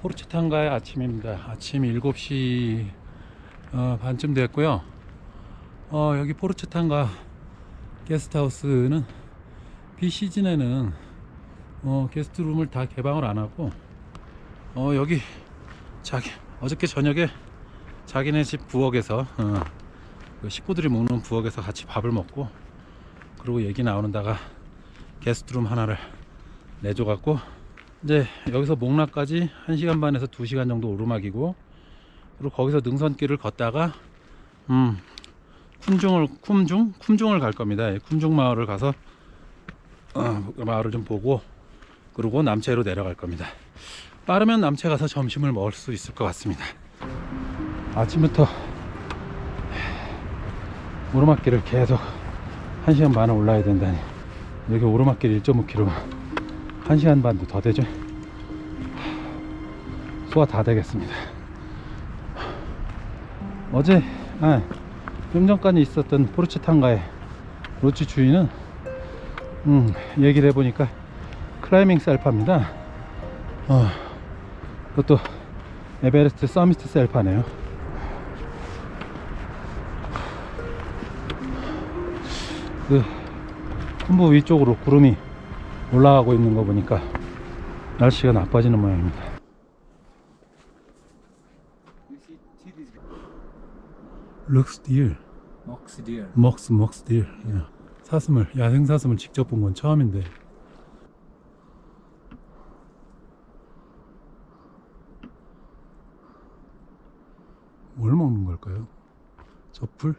포르체탄가의 아침입니다. 아침 7시 어, 반쯤 됐고요. 어, 여기 포르체탄가 게스트하우스는 비시즌에는 어, 게스트룸을 다 개방을 안 하고 어, 여기 자기 어저께 저녁에 자기네 집 부엌에서 어, 그 식구들이 먹는 부엌에서 같이 밥을 먹고 그리고 얘기 나오는 다가 게스트룸 하나를 내줘갖고 이제 여기서 목락까지 1시간 반에서 2시간 정도 오르막이고 그리고 거기서 능선길을 걷다가 음 쿰중을 쿰중 쿰중을 갈 겁니다. 예, 쿰중 마을을 가서 어, 그 마을을 좀 보고 그리고 남체로 내려갈 겁니다. 빠르면 남체 가서 점심을 먹을 수 있을 것 같습니다. 아침부터 오르막길을 계속 1시간 반을 올라야 된다니 여기 오르막길 1.5km 1시간 반도 더 되죠 소화 다 되겠습니다. 어제 아, 좀 전까지 있었던 포르체탄가의 로치 주인은 음, 얘기를 해보니까 클라이밍 셀파입니다. 어, 그것도 에베레스트 서미스트 셀파네요. 그 군부 위쪽으로 구름이 올라가고 있는 거 보니까 날씨가 나빠지는 모양입니다. 룩스 딜, Ox deer. 먹스 먹스 딜. 예. 사슴을 야생 사슴을 직접 본 건 처음인데. 뭘 먹는 걸까요? 젖풀?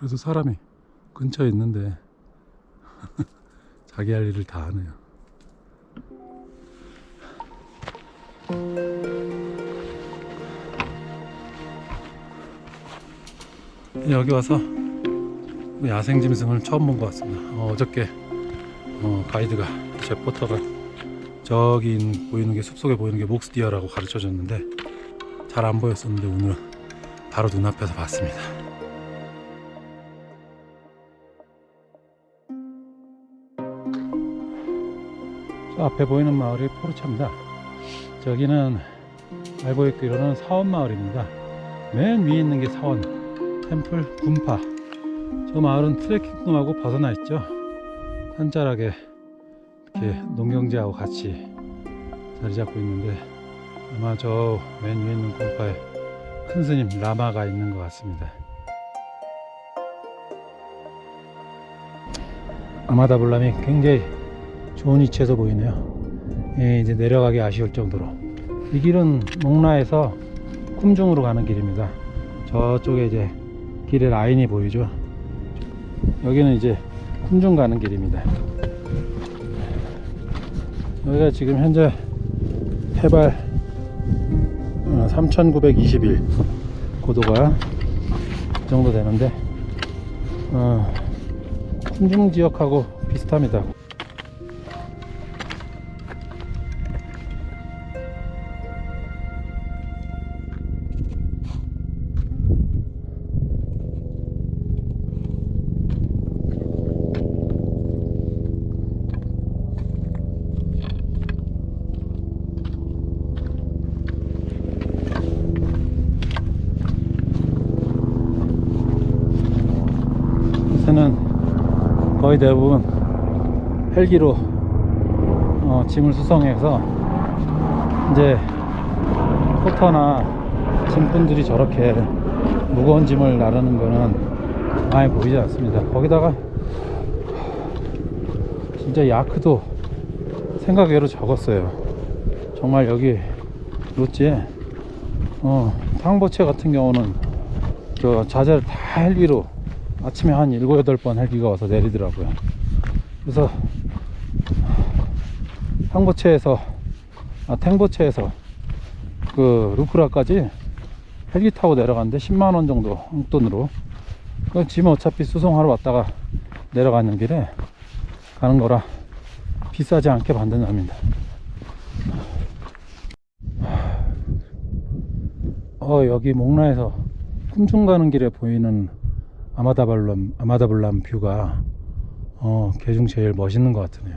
그래도 사람이 근처에 있는데 자기 할 일을 다 하네요. 여기 와서 야생 짐승을 처음 본 것 같습니다. 어, 저께 어, 가이드가 제 포터가 저기 보이는 게 숲속에 보이는 게 목스디어라고 가르쳐 줬는데 잘 안 보였었는데 오늘은 바로 눈앞에서 봤습니다. 앞에 보이는 마을이 포르차입니다. 저기는 알고 있기로는 사원 마을입니다. 맨 위에 있는 게 사원, 템플, 군파. 저 마을은 트레킹도 하고 벗어나 있죠. 산자락에 이렇게 농경지하고 같이 자리 잡고 있는데 아마 저 맨 위에 있는 군파에 큰 스님 라마가 있는 것 같습니다. 아마다불람이 굉장히 좋은 위치에서 보이네요. 예, 이제 내려가기 아쉬울 정도로. 이 길은 목라에서 쿰중으로 가는 길입니다. 저쪽에 이제 길의 라인이 보이죠. 여기는 이제 쿰중 가는 길입니다. 여기가 지금 현재 해발 3921 고도가 그 정도 되는데 어, 쿰중 지역하고 비슷합니다. 요새는 거의 대부분 헬기로 어, 짐을 수송해서 이제 포터나 짐꾼들이 저렇게 무거운 짐을 나르는 거는 많이 보이지 않습니다. 거기다가 진짜 야크도 생각 외로 적었어요. 정말 여기 로지에 어, 탕보체 같은 경우는 저 자재를 다 헬기로 아침에 한 7, 8번 헬기가 와서 내리더라고요. 그래서 항보체에서 아 탱보체에서 그 루크라까지 헬기 타고 내려갔는데 10만 원 정도 용돈으로 그짐 어차피 수송하러 왔다가 내려가는 길에 가는 거라 비싸지 않게 만든 납니다. 어, 여기 목라에서 품중 가는 길에 보이는 아마다블람, 아마다블람 뷰가 어, 개중 제일 멋있는 것 같으네요.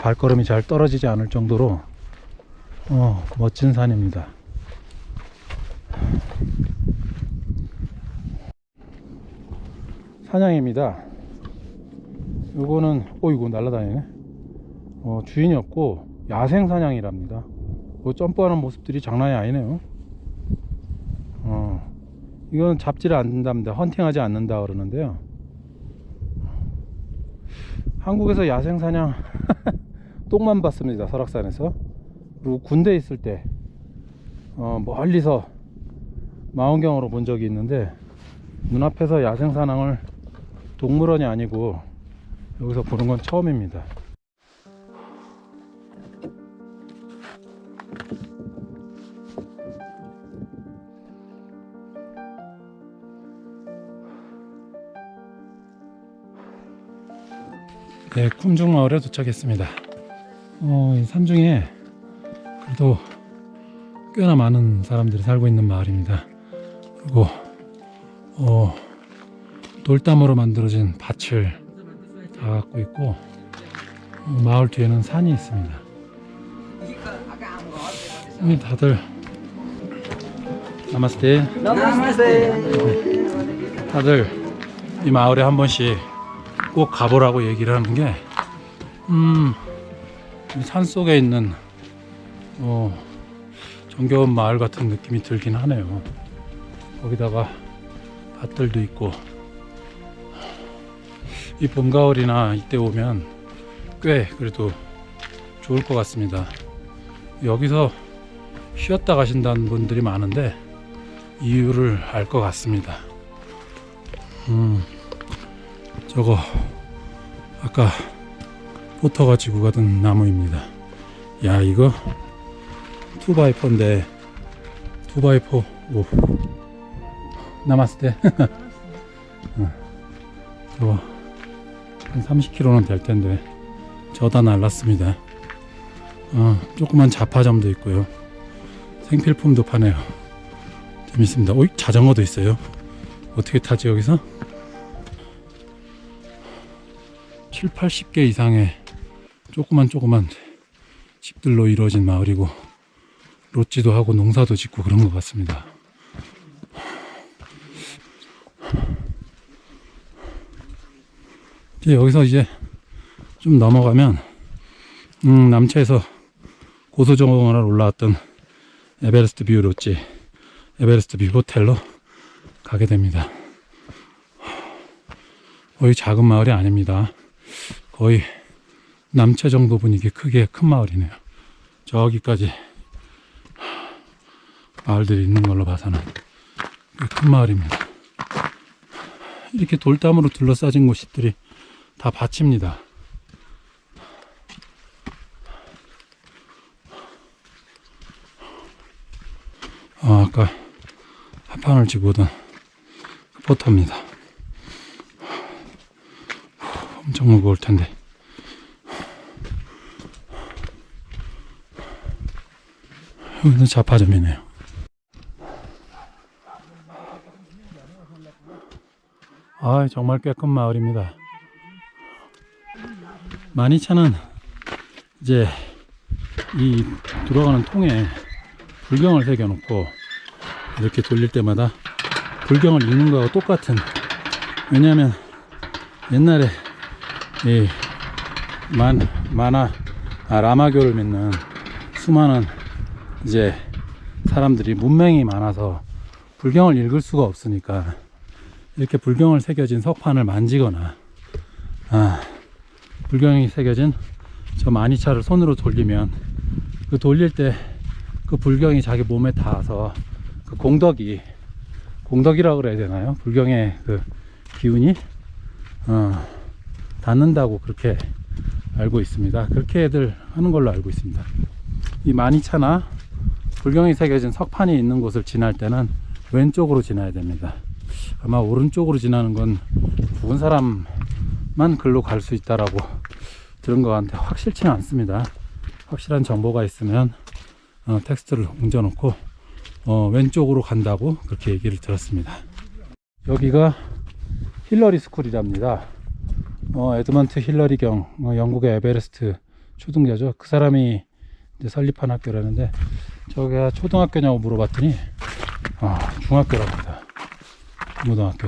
발걸음이 잘 떨어지지 않을 정도로 어, 멋진 산입니다. 사냥입니다. 요거는 어이구 날라다니네. 어, 주인이 없고 야생 사냥이랍니다. 뭐 점프하는 모습들이 장난이 아니네요. 어, 이건 잡지를 않는답니다. 헌팅하지 않는다 그러는데요. 한국에서 야생 사냥 똥만 봤습니다. 설악산에서. 그리고 군대 있을 때 어, 멀리서 망원경으로 본 적이 있는데 눈앞에서 야생 사냥을 동물원이 아니고 여기서 보는 건 처음입니다. 네, 쿰중 마을에 도착했습니다. 어, 이 산중에 그래도 꽤나 많은 사람들이 살고 있는 마을입니다. 그리고 어, 돌담으로 만들어진 밭을 다 갖고 있고 어, 마을 뒤에는 산이 있습니다. 이 다들 나마스테 다들 이 마을에 한 번씩 꼭 가보라고 얘기를 하는 게 음, 산 속에 있는 어, 정겨운 마을 같은 느낌이 들긴 하네요. 거기다가 밭들도 있고 이 봄 가을이나 이때 오면 꽤 그래도 좋을 것 같습니다. 여기서 쉬었다 가신다는 분들이 많은데 이유를 알 것 같습니다. 음, 저거 아까 포터 가 지고 가던 나무입니다. 야 이거 투바이포인데 투바이포 오 남았을 때 어, 저거 한 30kg는 될 텐데 저다 날랐습니다. 어, 조그만 자파점도 있고요. 생필품도 파네요. 재밌습니다. 오이 자전거도 있어요. 어떻게 타지 여기서? 7, 80개 이상의 조그만 조그만 집들로 이루어진 마을이고 롯지도 하고 농사도 짓고 그런 것 같습니다. 이제 여기서 이제 좀 넘어가면 음, 남체에서 고소정원을 올라왔던 에베레스트 뷰 롯지 에베레스트 뷰 호텔로 가게 됩니다. 거의 작은 마을이 아닙니다. 거의 남체 정도 분위기 크게 큰 마을이네요. 저기까지 마을들이 있는 걸로 봐서는 꽤큰 마을입니다. 이렇게 돌담으로 둘러싸진 곳들이 다 밭입니다. 아, 아까 합판을 그 포터입니다. 엄청 무거울 텐데. 여기는 자파점이네요. 아, 정말 꽤큰 마을입니다. 마니차는 이제 이 돌아가는 통에 불경을 새겨 놓고 이렇게 돌릴 때마다 불경을 읽는 거하고 똑같은 왜냐하면 옛날에 이 만, 만화 아, 라마교를 믿는 수많은 이제 사람들이 문맹이 많아서 불경을 읽을 수가 없으니까 이렇게 불경을 새겨진 석판을 만지거나 아, 불경이 새겨진 저 마니차를 손으로 돌리면 그 돌릴 때 그 불경이 자기 몸에 닿아서 그 공덕이 공덕이라 그래야 되나요? 불경의 그 기운이 어, 닿는다고 그렇게 알고 있습니다. 그렇게들 하는 걸로 알고 있습니다. 이 마니차나 불경이 새겨진 석판이 있는 곳을 지날 때는 왼쪽으로 지나야 됩니다. 아마 오른쪽으로 지나는 건 죽은 사람만 글로 갈 수 있다라고 들은 것 같은데 확실치는 않습니다. 확실한 정보가 있으면 어, 텍스트를 옮겨놓고 어, 왼쪽으로 간다고 그렇게 얘기를 들었습니다. 여기가 힐러리 스쿨이랍니다. 어, 에드먼트 힐러리 경, 어, 영국의 에베레스트 초등자죠. 그 사람이 이제 설립한 학교라는데, 저기가 초등학교냐고 물어봤더니, 아, 중학교랍니다. 고등학교.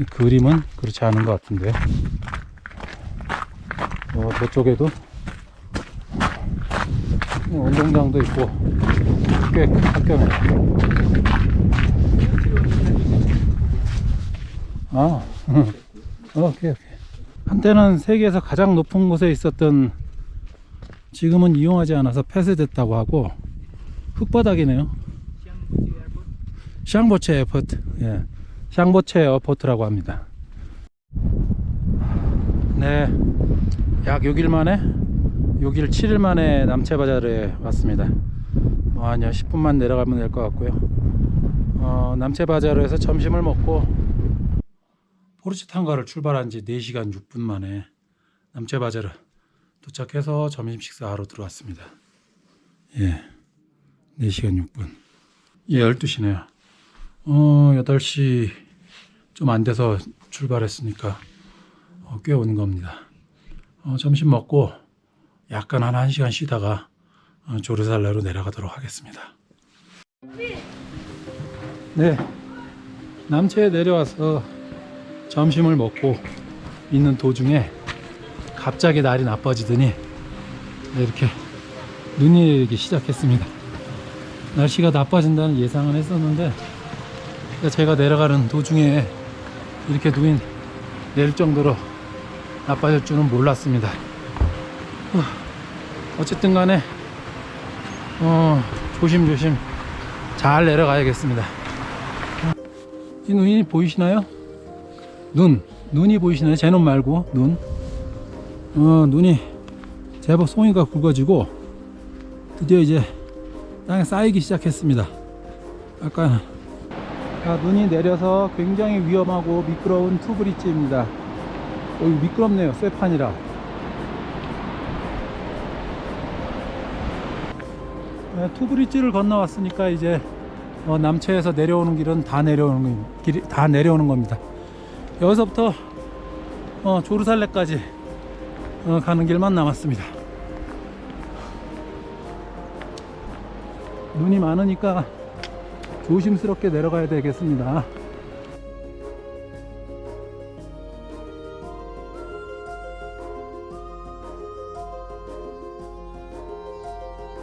이 그림은 그렇지 않은 것 같은데, 어, 저쪽에도 운동장도 있고, 꽤 큰 학교입니다. 아, 오케이, 오케이. 한때는 세계에서 가장 높은 곳에 있었던 지금은 이용하지 않아서 폐쇄됐다고 하고 흙바닥이네요. 샹보체 에어포트, 예, 샹보체 에어포트라고 합니다. 네, 약 6일 만에, 6일 7일 만에 남체바자르에 왔습니다. 뭐 한 10분만 내려가면 될 것 같고요. 어, 남체바자르에서 점심을 먹고 포르치탄가를 출발한 지 4시간 6분 만에 남체바자르 도착해서 점심 식사하러 들어왔습니다. 예. 4시간 6분. 예, 12시네요. 어, 8시 좀 안 돼서 출발했으니까 어, 꽤 오는 겁니다. 어, 점심 먹고 약간 한 1시간 쉬다가 어, 조르살레로 내려가도록 하겠습니다. 네. 남체에 내려와서 점심을 먹고 있는 도중에 갑자기 날이 나빠지더니 이렇게 눈이 내리기 시작했습니다. 날씨가 나빠진다는 예상은 했었는데 제가 내려가는 도중에 이렇게 눈이 내릴 정도로 나빠질 줄은 몰랐습니다. 어, 어쨌든 간에 어, 조심조심 잘 내려가야겠습니다. 이 눈이 보이시나요? 눈, 눈이 보이시나요? 제 눈 말고 눈. 어, 눈이 제법 송이가 굵어지고 드디어 이제 땅에 쌓이기 시작했습니다. 아까 자, 눈이 내려서 굉장히 위험하고 미끄러운 투브리지입니다. 여기 미끄럽네요. 쇠판이라. 네, 투브리지를 건너왔으니까 이제 어, 남체에서 내려오는 길은 다 내려오는 길이 다 내려오는 겁니다. 여기서부터 어, 조르살레까지 어, 가는 길만 남았습니다. 눈이 많으니까 조심스럽게 내려가야 되겠습니다.